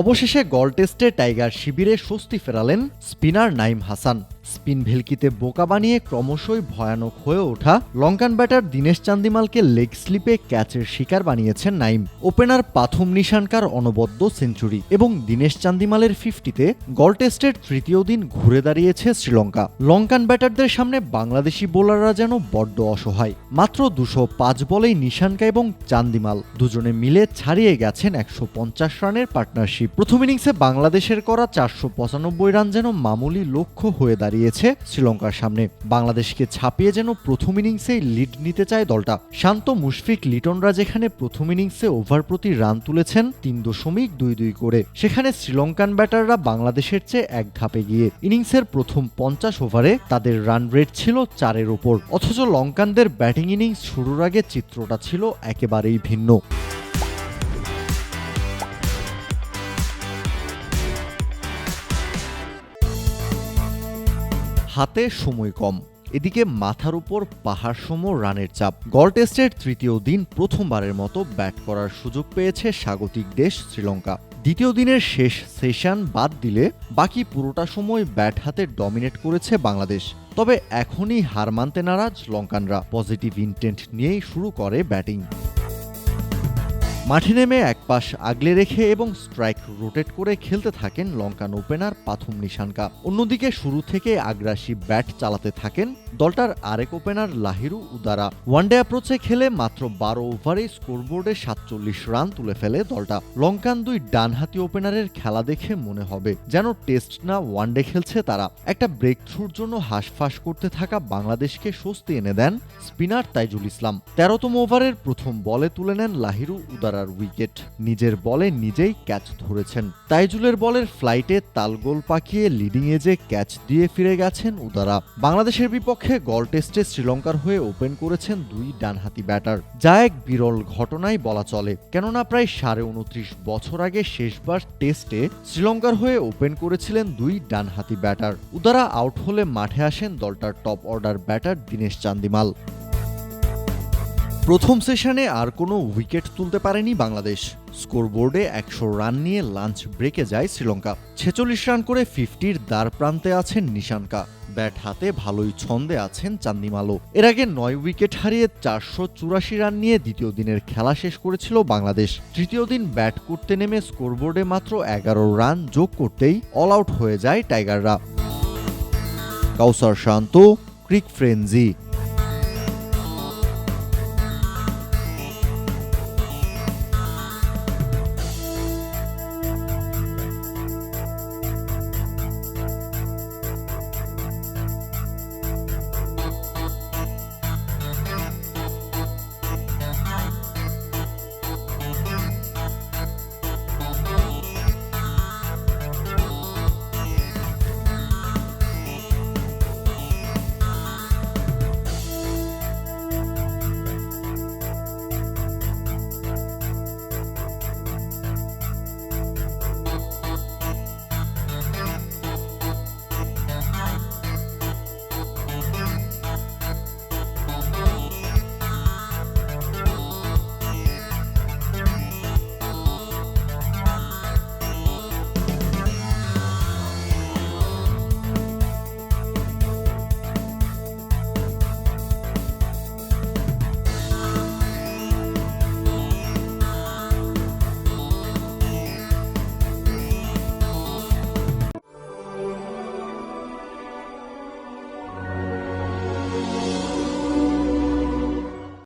অবশেষে গল টেস্টে টাইগার শিবিরে স্বস্তি ফেরালেন স্পিনার নাইম হাসান। স্পিন ভেলকিতে বোকা বানিয়ে ক্রমশই ভয়ানক হয়ে ওঠা লঙ্কান ব্যাটার দীনেশ চান্দিমালকে লেগ স্লিপে ক্যাচের শিকার বানিয়েছেন নাইম। ওপেনার পাথম নিশানকার অনবদ্য সেঞ্চুরি এবং দীনেশ চান্দিমালের ফিফটিতে গল টেস্টের তৃতীয় দিন ঘুরে দাঁড়িয়েছে শ্রীলঙ্কা। লঙ্কান ব্যাটারদের সামনে বাংলাদেশি বোলাররা যেন বড্ড অসহায়। মাত্র দুশো পাঁচ বলেই নিশানকা এবং চান্দিমাল দুজনে মিলে ছাড়িয়ে গেছেন একশো পঞ্চাশ রানের পার্টনারশিপ। প্রথম ইনিংসে বাংলাদেশের করা চারশো পঁচানব্বই রান যেন মামুলি লক্ষ্য হয়ে দাঁড়িয়েছে শ্রীলঙ্কার সামনে। বাংলাদেশকে ছাপিয়ে যেন প্রথম ইনিংসেই লিড নিতে চায় দলটা। শান্ত মুশফিক লিটনরা যেখানে প্রথম ইনিংসে ওভার প্রতি রান তুলেছেন, তিন দশমিক দুই দুই করে। সেখানে শ্রীলঙ্কান ব্যাটাররা বাংলাদেশের চেয়ে এক ধাপে গিয়ে ইনিংসের প্রথম পঞ্চাশ ওভারে তাদের রান রেট ছিল চারের ওপর। অথচ লঙ্কানদের ব্যাটিং ইনিংস শুরুর আগে চিত্রটা ছিল একেবারেই ভিন্ন। হাতে সময় কম। এদিকে মাথার উপর পাহাড় সম রানের চাপ। গল টেস্টের তৃতীয় দিন প্রথমবারের মতো ব্যাট করার সুযোগ পেয়েছে স্বাগতিক দেশ শ্রীলঙ্কা। দ্বিতীয় দিনের শেষ সেশন বাদ দিলে বাকি পুরোটা সময় ব্যাট হাতে ডমিনেট করেছে বাংলাদেশ। তবে এখনই হার মানতে নারাজ লঙ্কানরা। পজিটিভ ইন্টেন্ট নিয়েই শুরু করে ব্যাটিং। মাঠে নেমে এক পাশ আগলে রেখে এবং স্ট্রাইক রোটেট করে খেলতে থাকেন লঙ্কান ওপেনার পাথম নিশানকা। অন্যদিকে শুরু থেকে আগ্রাসী ব্যাট চালাতে থাকেন দলটার আরেক opener Lahiru Udara. One day অ্যাপ্রোচে খেলে মাত্র বারো ওভারে স্কোরবোর্ডে সাতচল্লিশ রান তুলে ফেলে দলটা। লঙ্কান দুই ডানহাতি ওপেনারের খেলা দেখে মনে হবে যেন টেস্ট না ওয়ানডে খেলছে তারা। একটা ব্রেক থ্রুর জন্য হাঁসফাঁস করতে থাকা বাংলাদেশকে স্বস্তি এনে দেন স্পিনার তাইজুল ইসলাম। তেরোতম ওভারের প্রথম বলে তুলে নেন লাহিরু উদারার উইকেট নিজের বলে নিজেই ক্যাচ ধরেছেন। তাইজুলের বলের ফ্লাইটে তালগোল পাকিয়ে লিডিং এজে ক্যাচ দিয়ে ফিরে গেছেন উদারা। বাংলাদেশের বিপক্ষে গল টেস্টে শ্রীলঙ্কার হয়ে ওপেন করেছেন দুই ডানহাতি ব্যাটার। যা এক বিরল ঘটনাই বলা চলে। কেননা প্রায় সাড়ে উনত্রিশ বছর আগে শেষবার টেস্টে শ্রীলঙ্কার হয়ে ওপেন করেছিলেন দুই ডানহাতি ব্যাটার। উদারা আউট হলে মাঠে আসেন দলটার top order batter Dinesh Chandimal. প্রথম সেশনে আর কোনো উইকেট তুলতে পারেনি বাংলাদেশ। স্কোরবোর্ডে একশো রান নিয়ে লাঞ্চ ব্রেকে যায় শ্রীলঙ্কা। ছেচল্লিশ রান করে ফিফটির দ্বার প্রান্তে আছেন নিশানকা। ব্যাট হাতে ভালোই ছন্দে আছেন চান্দিমালো এর আগে নয় উইকেট হারিয়ে চারশো চুরাশি রান নিয়ে দ্বিতীয় দিনের খেলা শেষ করেছিল বাংলাদেশ। তৃতীয় দিন ব্যাট করতে নেমে স্কোরবোর্ডে মাত্র এগারো রান যোগ করতেই অল আউট হয়ে যায় টাইগাররা। কাউসার শান্ত, ক্রিক ফ্রেঞ্জি